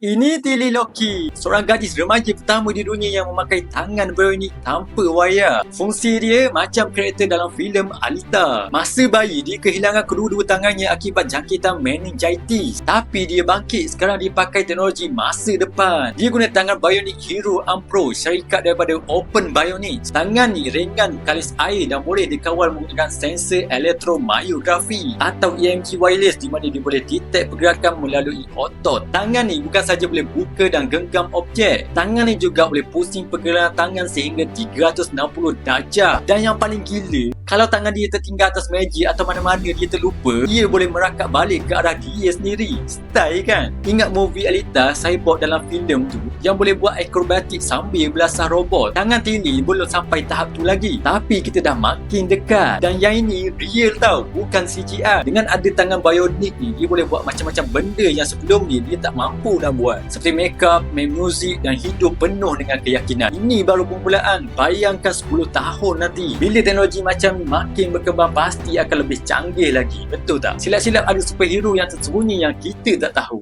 Ini Tilly Loki, seorang gadis remaja pertama di dunia yang memakai tangan bionik tanpa wayar. Fungsi dia macam karakter dalam filem Alita. Masa bayi, dia kehilangan kedua-dua tangannya akibat jangkitan meningitis. Tapi dia bangkit sekarang dia pakai teknologi masa depan. Dia guna tangan bionik Hero Ampro, syarikat daripada Open Bionics. Tangan ni ringan kalis air dan boleh dikawal menggunakan sensor elektromyografi atau EMG wireless di mana dia boleh detect pergerakan melalui otot. Tangan ni bukan saja boleh buka dan genggam objek. Tangan ni juga boleh pusing pergelangan tangan sehingga 360 darjah. Dan yang paling gila, kalau tangan dia tertinggal atas meja atau mana-mana dia terlupa, dia boleh merakak balik ke arah dia sendiri. Style kan? Ingat movie Alita Cyborg dalam filem tu yang boleh buat akrobatik sambil belasah robot. Tangan Tilly belum sampai tahap tu lagi. Tapi kita dah makin dekat. Dan yang ini real tau, bukan CGI. Dengan ada tangan bionik ni, dia boleh buat macam-macam benda yang sebelum ni dia tak mampu nak buat. Seperti makeup, main muzik dan hidup penuh dengan keyakinan. Ini baru permulaan. Bayangkan 10 tahun nanti. Bila teknologi macam ni makin berkembang pasti akan lebih canggih lagi. Betul tak? Silap-silap ada superhero yang tersembunyi yang kita tak tahu.